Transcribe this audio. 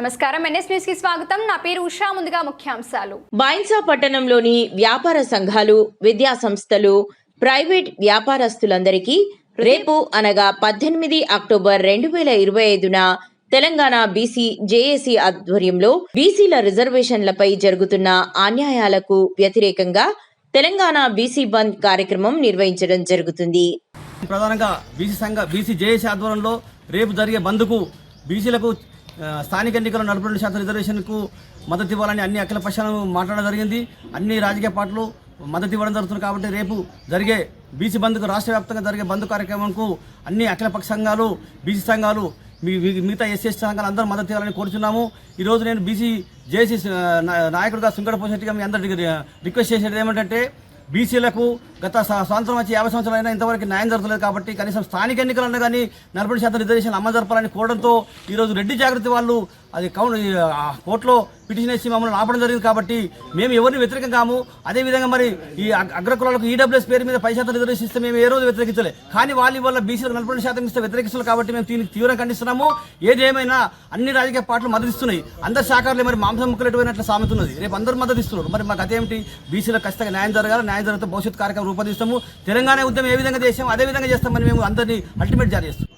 నమస్కారం. ఎన్ఎస్ న్యూస్కి స్వాగతం. నా పేరు ఉషా. ముందుగా ముఖ్యాంశాలు. బైన్సా పట్టణంలోని వ్యాపార సంఘాలు విద్యా సంస్థలు ప్రైవేట్ వ్యాపారస్తులందరికీ రేపు అనగా పద్దెనిమిది అక్టోబర్ రెండు వేల ఇరవై ఐదున తెలంగాణ బీసీ జేఏసీ ఆధ్వర్యంలో బీసీల రిజర్వేషన్లపై జరుగుతున్న అన్యాయాలకు వ్యతిరేకంగా తెలంగాణ బీసీ బంద్ కార్యక్రమం నిర్వహించడం జరుగుతుంది. ప్రధానంగా బీసీ సంఘ బీసీ జేఏసీ ఆధ్వర్యంలో రేపు జరిగే బంద్కు బీసీలకు స్థానిక ఎన్నికల్లో నలభై రెండు శాతం రిజర్వేషన్కు మద్దతు ఇవ్వాలని అన్ని అఖిల పక్షాలను మాట్లాడడం జరిగింది. అన్ని రాజకీయ పార్టీలు మద్దతు ఇవ్వడం జరుగుతుంది కాబట్టి రేపు జరిగే బీసీ బంద్కు రాష్ట్ర వ్యాప్తంగా జరిగే బంద్ కార్యక్రమంకు అన్ని అఖిల పక్ష సంఘాలు బీసీ సంఘాలు మీ మిగతా ఎస్సీ సంఘాలు అందరూ మద్దతు ఇవ్వాలని కోరుచున్నాము. ఈరోజు నేను బీసీ జేసీ నాయకుడిగా సుంకడ పోసినట్టుగా మీ అందరికీ రిక్వెస్ట్ చేసేది ఏమంటే బీసీలకు గత స్వాతంత్రం వచ్చి యాభై సంవత్సరాలైనా ఇంతవరకు న్యాయం జరగలేదు కాబట్టి కనీసం స్థానిక ఎన్నికలన్నా కానీ నలభై శాతం రిజర్వేషన్ అమలు జరపాలని కోరడంతో ఈరోజు రెడ్డి జాగృతి వాళ్ళు అది కౌన్ ఆ, కోర్టులో పిటిషన్ వేసి మమ్మల్ని ఆపడం జరిగింది కాబట్టి మేము ఎవరిని వ్యతిరేకం కాము. అదేవిధంగా మరి ఈ అగ్రకులాలకు ఈడబ్ల్యూఎస్ పేరు మీద పై శాతం రిజర్వేషన్ ఇస్తే మేము ఏ రోజు వ్యతిరేకించలే. కానీ వాళ్ళు వల్ల బీసీలకు నలభై శాతం ఇస్తే వ్యతిరేకిస్తున్నారు కాబట్టి మేము దీనికి తీవ్రంగా ఖండిస్తున్నాము. ఏదేమైనా అన్ని రాజకీయ పార్టీలు మద్దతిస్తున్నాయి అందరి శాఖలు మరి మాంసం ముక్కలు ఎటువైనట్లు సామెతున్నది. రేపు అందరూ మద్దతు ఇస్తున్నారు. మరి మాకు అదేమిటి బీసీలకు ఖచ్చితంగా న్యాయం జరగాలి. న్యాయం జరిగితే భవిష్యత్ కార్యక్రమం రూపొందిస్తాము. తెలంగాణ ఉద్యమం ఏ విధంగా చేసాం అదే విధంగా చేస్తామని మేము అందరినీ అల్టిమేట్ జారీ చేస్తాం